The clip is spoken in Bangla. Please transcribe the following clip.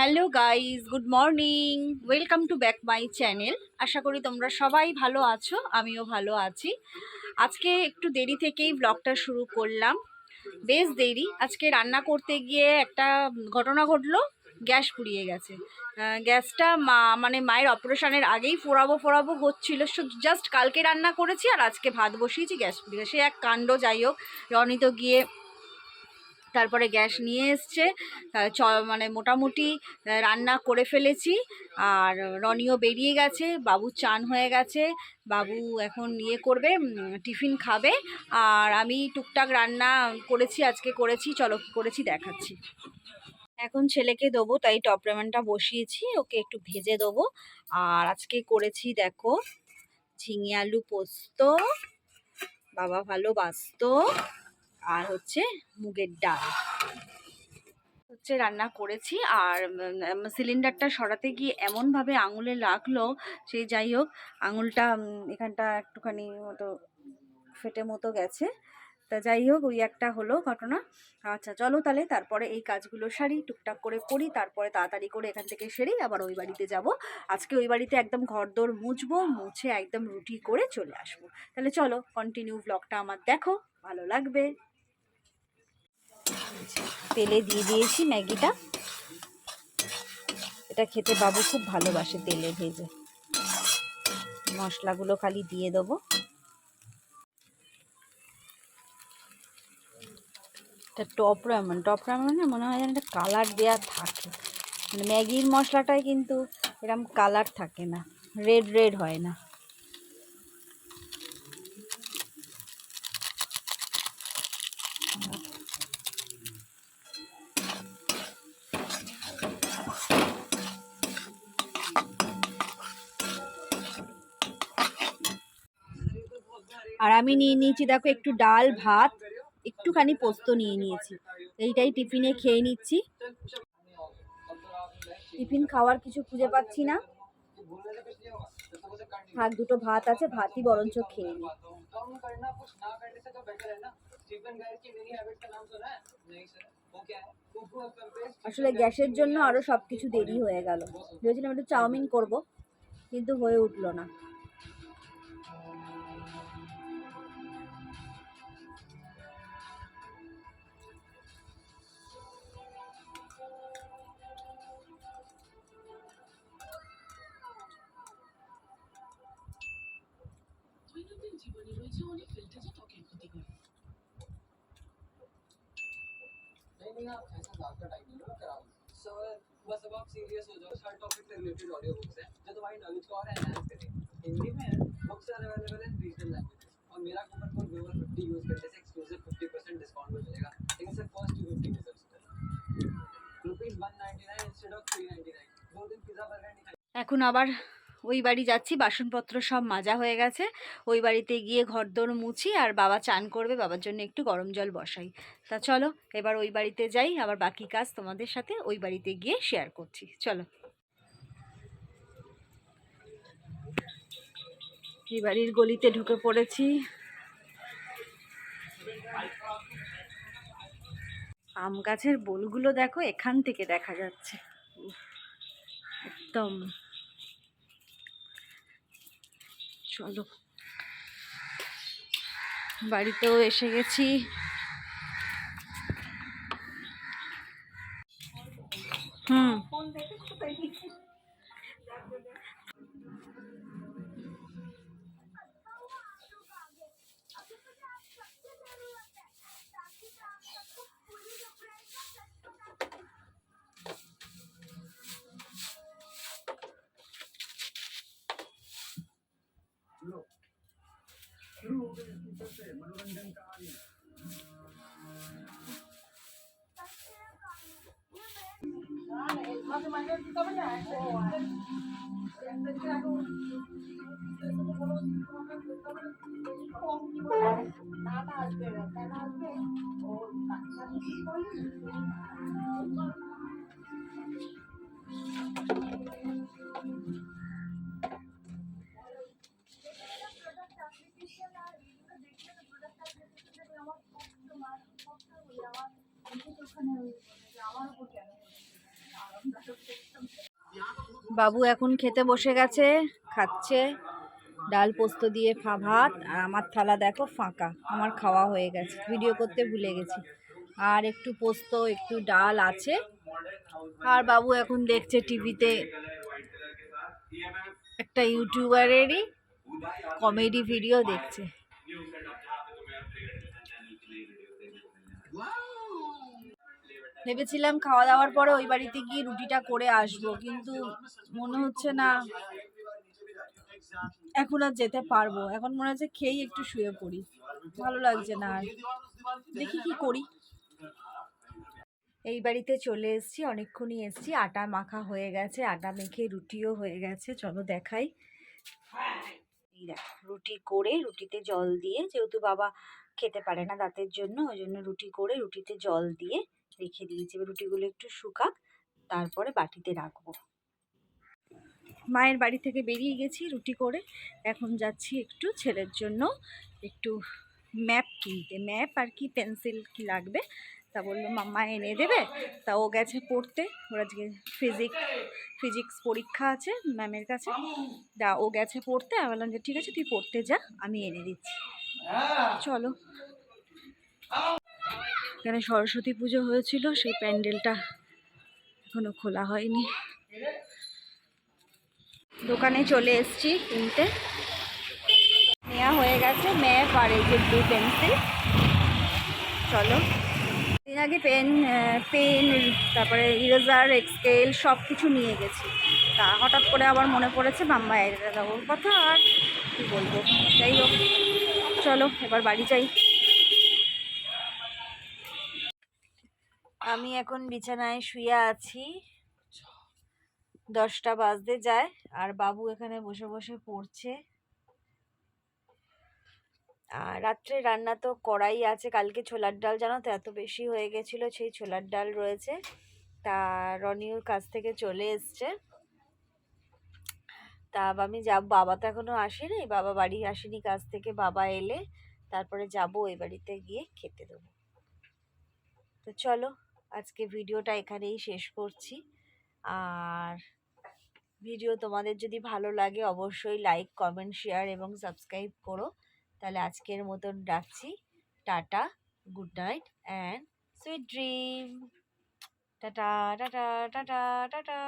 Hello guys good morning. Welcome to back my channel. আশা করি তোমরা সবাই ভালো আছো, আমিও ভালো আছি। আজকে একটু দেরি থেকেই ব্লগটা শুরু করলাম। বেশ দেরি, আজকে রান্না করতে গিয়ে একটা ঘটনা ঘটলো, গ্যাস পুড়িয়ে গেছে। গ্যাসটা মা মানে মায়ের অপারেশনের আগেই ফোড়াবো ফোড়াবো হচ্ছিল জাস্ট কালকে রান্না করেছি আর আজকে ভাত বসিয়েছি, গ্যাস পুড়িয়ে সে এক কাণ্ড, যাই হোক, রনিত গিয়ে তারপরে গ্যাস নিয়ে এসছে। চ মানে মোটামুটি রান্না করে ফেলেছি। আর রনিও বেরিয়ে গেছে, বাবু চান হয়ে গেছে। বাবু এখন ইয়ে করবে টিফিন খাবে। আর আমি টুকটাক রান্না করেছি, আজকে করেছি। চলো করেছি দেখাচ্ছি। এখন ছেলেকে দেবো, তাই টপ রেমনটা বসিয়েছি, ওকে একটু ভেজে দেবো। আর আজকে করেছি, দেখো, ঝিঙে আলু পোস্ত, বাবা ভালোবাসতো আর হচ্ছে মুগের ডাল। হচ্ছে রান্না করেছি আর সিলিন্ডারটা সরাতে গিয়ে এমনভাবে আঙুলে লাগল সেই যাই হোক, আঙুলটা এখানটা একটুখানি মতো ফেটে মতো গেছে। তা যাই হোক, ওই একটা হলো ঘটনা। আচ্ছা চলো তাহলে তারপরে এই কাজগুলো সারি, টুকটাক করে করি, তারপরে তাড়াতাড়ি করে এখান থেকে সেরেই আবার ওই বাড়িতে যাব। আজকে ওই বাড়িতে একদম ঘরদোর মুছবো, মুছে একদম রুটি করে চলে আসব। তাহলে চলো কন্টিনিউ ব্লগটা আমার দেখো, ভালো লাগবে। তেলে দিয়ে দিয়েছি ম্যাগিটা। এটা খেতে বাবু খুব ভালোবাসে তেলে ভেজে। মশলাগুলো খালি দিয়ে দেবো। এটা টপ রামেন টপ রামেনে মনে হয় যেন একটা কালার দেওয়া থাকে। মানে ম্যাগির মশলাটায় কিন্তু এরকম কালার থাকে না, রেড রেড হয় না। আর আমি নিয়ে নিয়েছি, দেখো, একটু ডাল, ভাত, একটুখানি পোস্ত নিয়ে নিয়েছি। এইটাই টিফিনে খেয়ে নিচ্ছি। টিফিন খাওয়ার কিছু খুঁজে পাচ্ছি না। থাক দুটো ভাত আছে, ভাতই বরঞ্চ খেয়ে নিই। আসলে গ্যাসের জন্য আরও সবকিছু দেরি হয়ে গেল। ভেবেছিলাম একটু চাউমিন করব, কিন্তু হয়ে উঠল না। দৈনন্দিন জীবনে রয়েছে অনেক ফিল্টার যা ত্বকের ক্ষতি করে नहीं नहीं आप ऐसा ज्यादा टाइम नहीं लो करा सर बस अब आप सीरियस हो जाओ हर टॉपिक से रिलेटेड ऑडियो बुक्स है जो तुम्हारी नॉलेज को और एनहांस करें हिंदी में books are available in regional languages और मेरा कूपन कोड व्यूअर 50 यूज करने से एक्सक्लूसिव 50% डिस्काउंट भी मिलेगा लेकिन सिर्फ फर्स्ट टू 50 यूजर्स को रुपीस 199 इंस्टेड ऑफ 399 दो दिन पिज्जा बर्गर नहीं खाई এখন আবার ওই বাড়ি যাচ্ছি, বাসনপত্র সব মাজা হয়ে গেছে। ওই বাড়িতে গিয়ে ঘরদোর মুছি আর বাবা চান করবে, বাবার জন্য একটু গরম জল বসাই। তা চলো, এবার ওই বাড়িতে যাই, আবার বাকি কাজ তোমাদের সাথে ওই বাড়িতে গিয়ে শেয়ার করছি। চলো। এই বাড়ির গলিতে ঢুকে পড়েছি। আম গাছের বোলগুলো দেখো, এখান থেকে দেখা যাচ্ছে। একদম। চলো। বাড়িতেও এসে গেছি। হুম। আমার ওখানে বাবু এখন খেতে বসে গেছে, খাচ্ছে। ডাল পোস্ত দিয়ে ফা ভাত, আর আমার থালা দেখো ফাঁকা, আমার খাওয়া হয়ে গেছে। ভিডিও করতে ভুলে গেছি। আর একটু পোস্ত, একটু ডাল আছে। আর বাবু এখন দেখছে টিভিতে একটা ইউটিউবারেরই কমেডি ভিডিও দেখছে। ভেবেছিলাম খাওয়া দাওয়ার পরে ওই বাড়িতে গিয়ে রুটিটা করে আসব, কিন্তু মনে হচ্ছে না এখন আর যেতে পারব। এখন মনে হচ্ছে খেয়েই একটু শুয়ে পড়ি। ভালো লাগছে না আর। দেখি কি করি। এই বাড়িতে চলে এসেছি, অনেকক্ষণই এসেছি, আটা মাখা হয়ে গেছে, আটা মেখে রুটিও হয়ে গেছে, চলো দেখাই। রুটি করে রুটিতে জল দিয়ে, যেহেতু বাবা খেতে পারে না দাঁতের জন্য, ওই জন্য রুটি করে রুটিতে জল দিয়ে রেখে দিয়েছি। এবার রুটিগুলো একটু শুকাক, তারপরে বাটিতে রাখব। মায়ের বাড়ি থেকে বেরিয়ে গেছি রুটি করে। এখন যাচ্ছি একটু ছেলের জন্য একটু ম্যাপ কিনতে। ম্যাপ আর কি পেন্সিল কি লাগবে? তা বলল, মাম্মা এনে দেবে? তা ও গেছে পড়তে। ওর আজকে ফিজিক, ফিজিক্স পরীক্ষা আছে ম্যামের কাছে। তা ও গেছে পড়তে। আমি বললাম যে, ঠিক আছে, তুই পড়তে যা, আমি এনে দিচ্ছি। চলো। এখানে সরস্বতী পুজো হয়েছিল, সেই প্যান্ডেলটা এখনও খোলা হয়নি। দোকানে চলে এসেছি কিনতে। নেওয়া হয়ে গেছে, মেয়ে এই যে ব্লু পেন্সিল চলো। দিন আগে পেন পেন তারপরে ইরেজার স্কেল সব কিছু নিয়ে গেছি। তা হঠাৎ করে আবার মনে পড়েছে, মাম্মা এনে ওর কথা আর কী বলব? যাই হোক, চলো, এবার বাড়ি যাই। আমি এখন বিছানায় শুয়ে আছি। দশটা বাজতে যায়, আর বাবু এখানে বসে বসে পড়ছে। আর রাত্রে রান্না তো করাই আছে। কালকে ছোলার ডাল, জানো তো, এত বেশি হয়ে গেছিল, সেই ছোলার ডাল রয়েছে। তা রনিউর কাছ থেকে চলে এসছে। তা আমি যাব, বাবা তো এখনও আসেনি, বাবা বাড়ি আসেনি কাছ থেকে, বাবা এলে, তারপরে যাব ওই বাড়িতে গিয়ে খেতে দেবো। তো চলো। আজকে ভিডিওটা এখানেই শেষ করছি। আর ভিডিও তোমাদের যদি ভালো লাগে অবশ্যই লাইক কমেন্ট শেয়ার এবং সাবস্ক্রাইব করো। তাহলে আজকের মতন রাখছি। Tata good night and sweet dream tata tata tata tata.